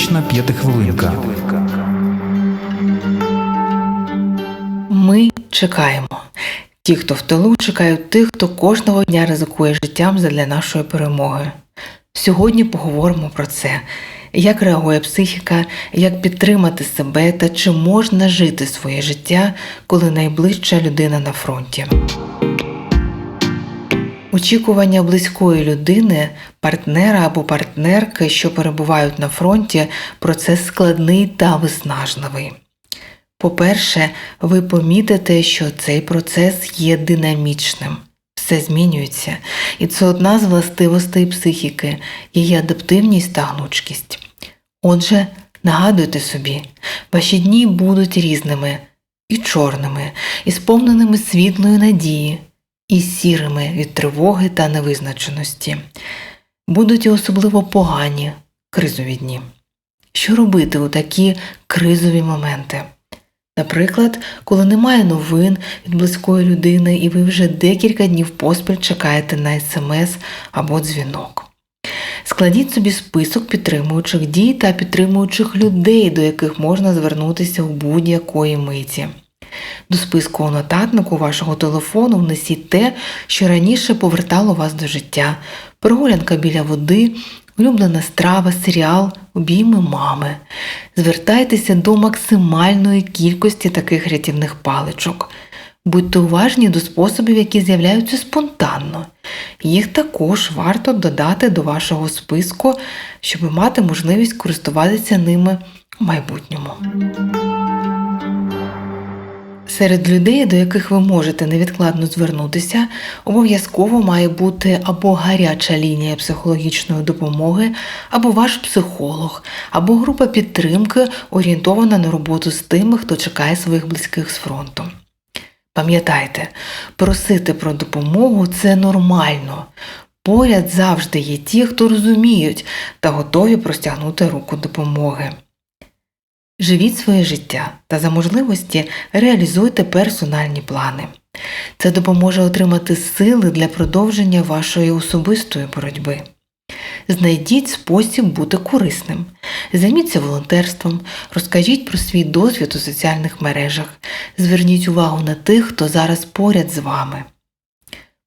Психотерапевтична п'ятихвилинка. Ми чекаємо. Ті, хто в тилу, чекають тих, хто кожного дня ризикує життям задля нашої перемоги. Сьогодні поговоримо про це, як реагує психіка, як підтримати себе та чи можна жити своє життя, коли найближча людина на фронті. Очікування близької людини, партнера або партнерки, що перебувають на фронті, процес складний та виснажливий. По-перше, ви помітите, що цей процес є динамічним, все змінюється, і це одна з властивостей психіки, її адаптивність та гнучкість. Отже, нагадуйте собі, ваші дні будуть різними і чорними, і сповненими світлої надії, і сірими від тривоги та невизначеності. Будуть і особливо погані кризові дні. Що робити у такі кризові моменти? Наприклад, коли немає новин від близької людини і ви вже декілька днів поспіль чекаєте на смс або дзвінок. Складіть собі список підтримуючих дій та підтримуючих людей, до яких можна звернутися у будь-якої миті. До списку у нотатнику вашого телефону внесіть те, що раніше повертало вас до життя, прогулянка біля води, улюблена страва, серіал, обійми мами. Звертайтеся до максимальної кількості таких рятівних паличок. Будьте уважні до способів, які з'являються спонтанно. Їх також варто додати до вашого списку, щоб мати можливість користуватися ними в майбутньому. Серед людей, до яких ви можете невідкладно звернутися, обов'язково має бути або гаряча лінія психологічної допомоги, або ваш психолог, або група підтримки, орієнтована на роботу з тими, хто чекає своїх близьких з фронту. Пам'ятайте, просити про допомогу це нормально. Поряд завжди є ті, хто розуміють та готові простягнути руку допомоги. Живіть своє життя та за можливості реалізуйте персональні плани. Це допоможе отримати сили для продовження вашої особистої боротьби. Знайдіть спосіб бути корисним, займіться волонтерством, розкажіть про свій досвід у соціальних мережах, зверніть увагу на тих, хто зараз поряд з вами.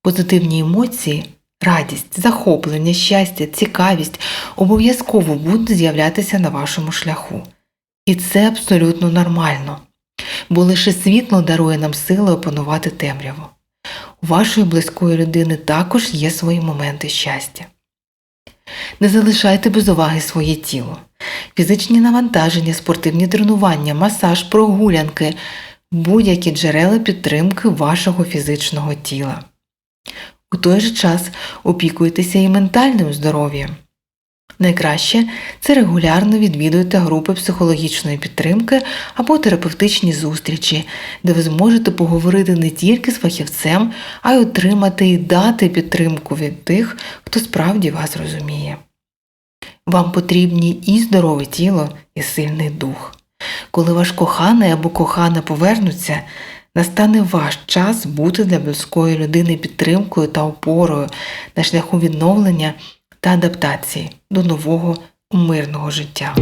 Позитивні емоції, радість, захоплення, щастя, цікавість обов'язково будуть з'являтися на вашому шляху. І це абсолютно нормально, бо лише світло дарує нам сили опанувати темряву. У вашої близької людини також є свої моменти щастя. Не залишайте без уваги своє тіло, фізичні навантаження, спортивні тренування, масаж, прогулянки, будь-які джерела підтримки вашого фізичного тіла. У той же час опікуйтеся і ментальним здоров'ям. Найкраще це регулярно відвідуйте групи психологічної підтримки або терапевтичні зустрічі, де ви зможете поговорити не тільки з фахівцем, а й отримати і дати підтримку від тих, хто справді вас розуміє. Вам потрібні і здорове тіло, і сильний дух. Коли ваш коханий або кохана повернуться, настане ваш час бути для близької людини підтримкою та опорою на шляху відновлення та адаптації до нового мирного життя.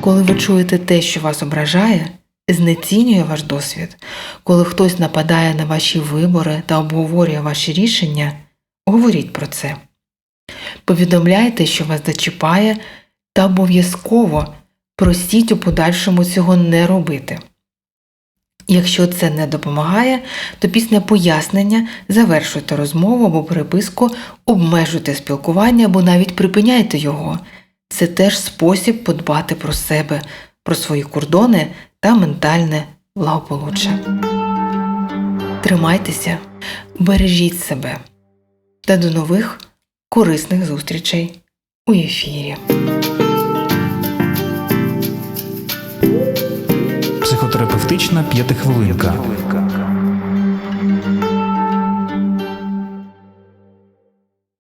Коли ви чуєте те, що вас ображає, знецінює ваш досвід, коли хтось нападає на ваші вибори та обговорює ваші рішення, говоріть про це. Повідомляйте, що вас зачіпає, та обов'язково просіть у подальшому цього не робити. Якщо це не допомагає, то після пояснення завершуйте розмову або переписку, обмежуйте спілкування або навіть припиняйте його. Це теж спосіб подбати про себе, про свої кордони та ментальне благополуччя. Тримайтеся, бережіть себе та до нових корисних зустрічей у ефірі. Психотерапевтична п'ятихвилинка.